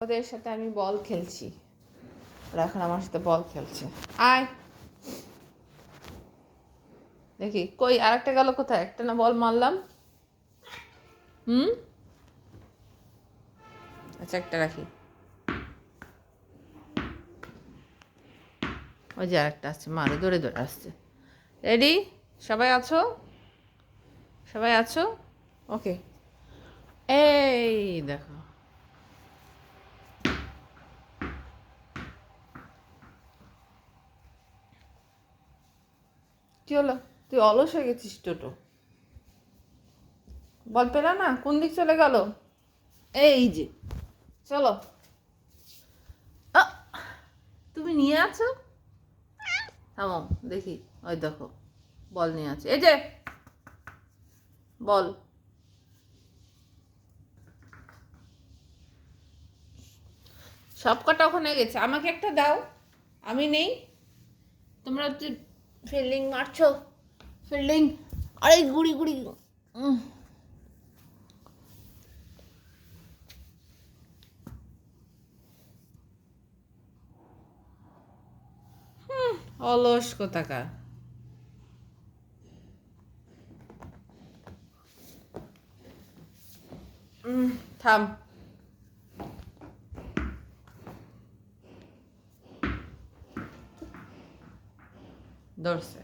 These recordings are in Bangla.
ওদের সাথে আমি বল খেলছি। ওরা এখন আমার সাথে বল খেলছে। আয়। দেখি কই আরেকটা গেল কোথায়? একটা না বল মারলাম? হুম? আচ্ছা একটা রাখি। ওই যে আরেকটা আসছে মারে দৌড়ে দৌড়ে আসছে। রেডি সবাই আছো? সবাই আছো? ওকে এই দেখো। কি হলো তুই অলস হয়ে গেছিস টোটো। বল পেলা না কোন দিক চলে গেল? এই যে। চলো। তুমি নিয়ে আছো? থামো দেখি ওই দেখো বল নিয়ে আছে। এই যে বল। সব কটা ওখানে গেছে আমাকে একটা দাও আমি নেই। তোমরা হচ্ছে ফিল্ডিং মারছো? ফিল্ডিং আরে গুড়ি গুড়ি। অলস কোথাকার। থাম। ধরছে।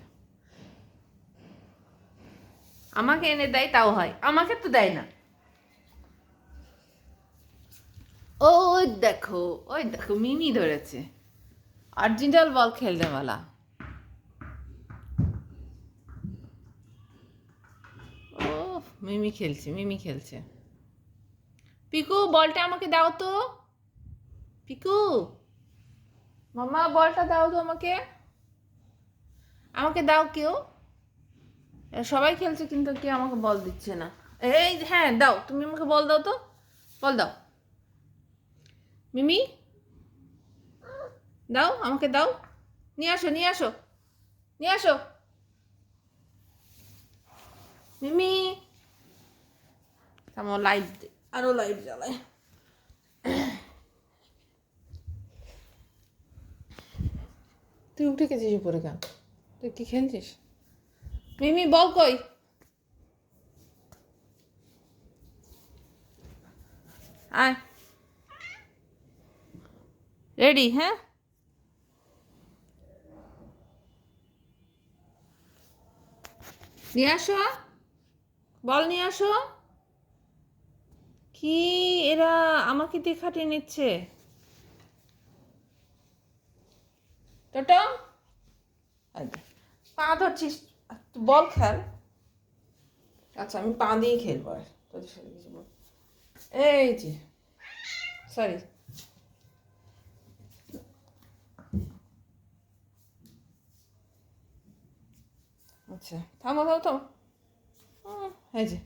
আমাকে এনে দেয়, তাও হয়। আমাকে তো দেয় না। ও দেখো, ওই দেখো, মিমি ধরেছে। অরিজিনাল বল খেলতে वाला ও মিমি খেলছে মিমি খেলছে। পিকু, বলটা আমাকে দাও তো। পিকু, মামা, বলটা দাও তো আমাকে। আমাকে দাও কেউ? সবাই খেলছে কিন্তু কেউ আমাকে বল দিচ্ছে না। এই হ্যাঁ দাও। তুমি আমাকে বল দাও তো। বল দাও। মিমি? দাও, আমাকে দাও। নিয়ে আসো নিয়ে আসো। নিয়ে আসো। মিমি? আমার লাইট আরও লাইট জ্বালায় তুই উঠে গেছিস উপরে কেন? তুই কি খেলছিস? বল কই? আয়। রেডি হ্যাঁ? নিয়ে আসো। বল, নিয়ে আসো। কি এরা আমাকে দিয়ে খাটিয়ে নিচ্ছে? টোটো। পা ধরছিস। বল খেল। আচ্ছা আমি পা দিয়ে খেলব আর তোদের সাথে কিছু বল। এই যে সরি আচ্ছা থামো থামো থামো। এই যে।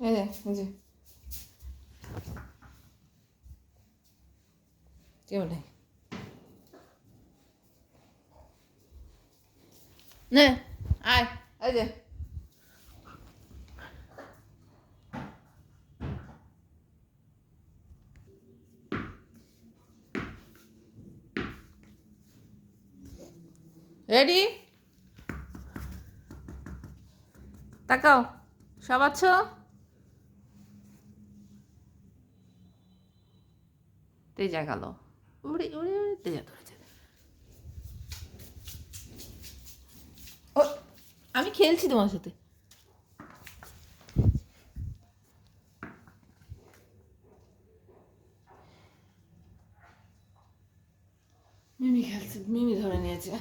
এই যে এই যে। কেউ নেই। নে আয় এই যে। রেডি তাকাও। সব আছো? তেজা গেল উড়ে উড়ে উড়ে তেজা ধরেছে ও আমি খেলছি তোমার সাথে মিমি খেলছে মিমি ধরে নিয়েছে